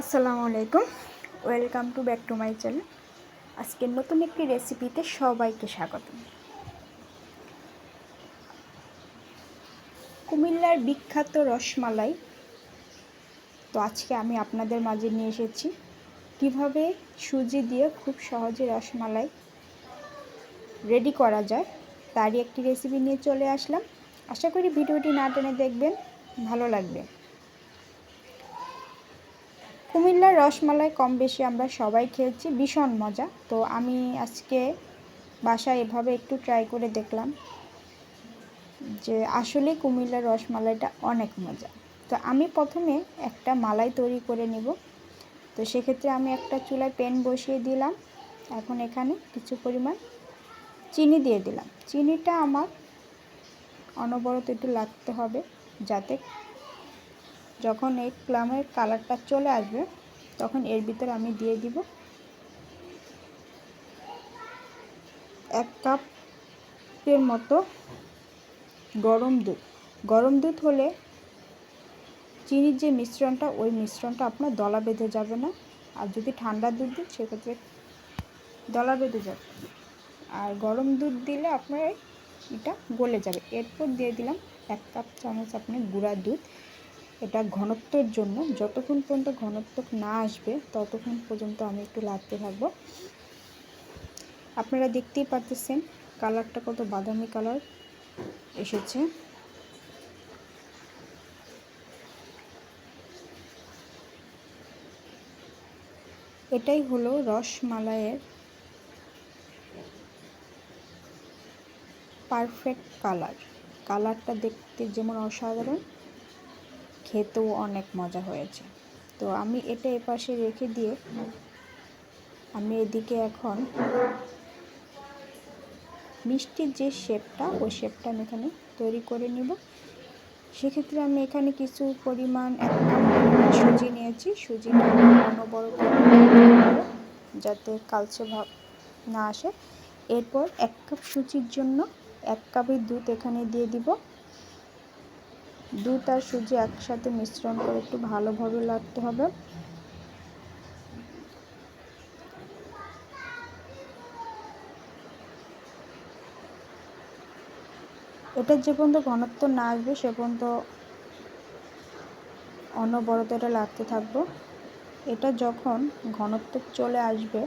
আসসালামু আলাইকুম। Welcome to back to my channel আজকের নতুন একটি রেসিপিতে সবাইকে স্বাগত। কুমিল্লার বিখ্যাত রসমালাই। তো আজকে আমি আপনাদের মাঝে নিয়ে এসেছি। কীভাবে সুজি দিয়ে খুব সহজে রসমালাই রেডি করা যায়, তারই একটি রেসিপি নিয়ে চলে আসলাম। আশা করি ভিডিওটি না টেনে দেখবেন, ভালো লাগবে। কুমিল্লার রসমালাই কম বেশি আমরা সবাই খেয়েছি, ভীষণ মজা। তো আমি আজকে বাসায় এভাবে একটু ট্রাই করে দেখলাম যে আসলে কুমিল্লার রসমালাইটা অনেক মজা। তো আমি প্রথমে একটা মালাই তৈরি করে নিব। তো সেক্ষেত্রে আমি একটা চুলায় প্যান বসিয়ে দিলাম। এখন এখানে কিছু পরিমাণ চিনি দিয়ে দিলাম। চিনিটা আমার অনবরত একটু লাগতে হবে যাতে যখন এই প্লামের কালারটা চলে আসবে, তখন এর ভিতরে আমি দিয়ে দিব এক কাপের মতো গরম দুধ। গরম দুধ হলে চিনির যে মিশ্রণটা, ওই মিশ্রণটা আপনার দলা বেঁধে যাবে না। আর যদি ঠান্ডা দুধ দিন, সেক্ষেত্রে দলা বেঁধে যাবে। আর গরম দুধ দিলে আপনার এটা গলে যাবে। এরপর দিয়ে দিলাম এক কাপ চামচ আপনি গুঁড়া দুধ। এটা ঘনত্বের জন্য। যতক্ষণ পর্যন্ত ঘনত্ব না আসবে, ততক্ষণ পর্যন্ত আমি একটু লাগতে থাকব। আপনারা দেখতেই পারতেছেন কালারটা কত বাদামি কালার এসেছে। এটাই হলো রসমালাইয়ের পারফেক্ট কালার কালারটা দেখতে যেমন অসাধারণ খেতেও অনেক মজা হয়েছে। তো আমি এটা এপাশে রেখে দিয়ে আমি এদিকে এখন মিষ্টির যে শেপটা, ওই শেপটা আমি এখানে তৈরি করে নিব। সেক্ষেত্রে আমি এখানে কিছু পরিমাণ এক সুজি নিয়েছি। সুজিটা অনবরত যাতে কালচে ভাব না আসে। এরপর এক কাপ সুজির জন্য এক কাপের দুধ এখানে দিয়ে দিব। দুধ আর সুজি একসাথে মিশ্রণ করে একটু ভালোভাবে লাগতে হবে। এটা যে পর্যন্ত ঘনত্ব না আসবে, সে পর্যন্ত অনবরত এটা লাগতে থাকব। এটা যখন ঘনত্ব চলে আসবে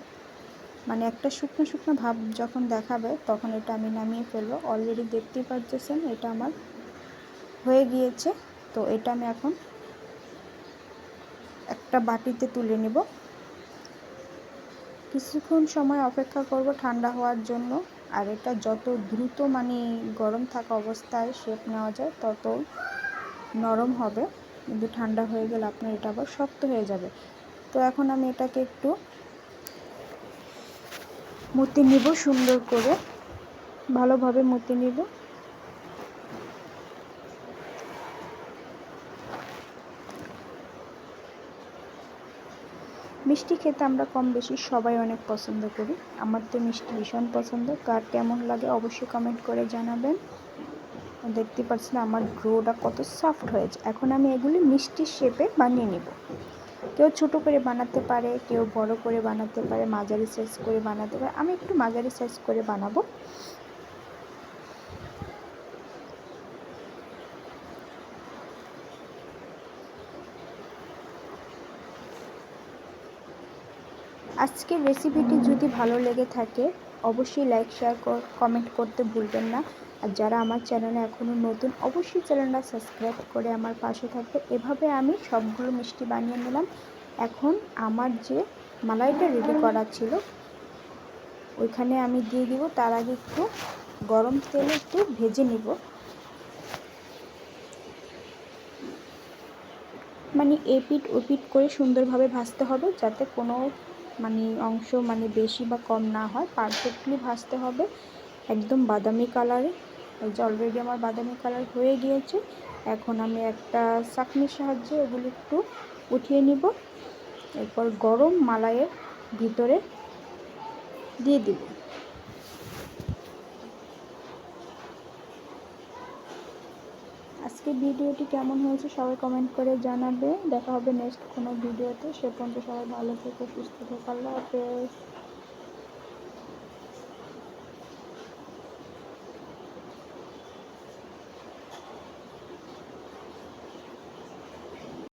মানে একটা শুকনো শুকনো ভাব যখন দেখাবে, তখন এটা আমি নামিয়ে ফেলব। অলরেডি দেখতেই পাচ্ছেন এটা আমার হয়ে গিয়েছে। তো এটা আমি এখন একটা বাটিতে তুলে নেব। কিছুক্ষণ সময় অপেক্ষা করব ঠান্ডা হওয়ার জন্য। আর এটা যত দ্রুত মানে গরম থাকা অবস্থায় শেপ নেওয়া যায়, তত নরম হবে। কিন্তু ঠান্ডা হয়ে গেলে আপনার এটা আবার শক্ত হয়ে যাবে। তো এখন আমি এটাকে একটু মতে নিব সুন্দর করে। ভালোভাবে মতে নিব। মিষ্টি খেতে আমরা কম বেশি সবাই অনেক পছন্দ করি। আমার তো মিষ্টি ভীষণ পছন্দ। কার কেমন লাগে অবশ্যই কমেন্ট করে জানাবেন। দেখতে পাচ্ছেন আমার ড্রোটা কত সফট হয়েছে। এখন আমি এগুলি মিষ্টির শেপে বানিয়ে নেব। কেউ ছোট করে বানাতে পারে, কেউ বড় করে বানাতে পারে, মাঝারি সাইজ করে বানাতে পারে। আমি একটু মাঝারি সাইজ করে বানাবো। আজকের রেসিপিটি যদি ভালো লেগে থাকে, অবশ্যই লাইক শেয়ার কমেন্ট করতে ভুলবেন না। আর যারা আমার চ্যানেলে এখনও নতুন, অবশ্যই চ্যানেলটা সাবস্ক্রাইব করে আমার পাশে থাকবে। এভাবে আমি সবগুলো মিষ্টি বানিয়ে নিলাম। এখন আমার যে মালাইটা রেডি করা ছিল, ওইখানে আমি দিয়ে দিব। তার আগে একটু গরম তেলে একটু ভেজে নিব। মানে এপিট ওপিট করে সুন্দরভাবে ভাজতে হবে যাতে কোনো মানে অংশ মানে বেশি বা কম না হয় পারফেক্টলি ভাজতে হবে একদম বাদামি কালারে এই যে অলরেডি আমার বাদামি কালার হয়ে গিয়েছে, এখন আমি একটা চাকনির সাহায্যে ওগুলো একটু উঠিয়ে নিব। এরপর গরম মালাইয়ের ভিতরে দিয়ে দিব। আজকে ভিডিওটি কেমন হয়েছে সবাই কমেন্ট করে জানাবে। দেখা হবে নেক্সট কোনো ভিডিওতে। সে পর্যন্ত সবাই ভালো থেকো, সুস্থ থেকো। আল্লাহ হাফেজ।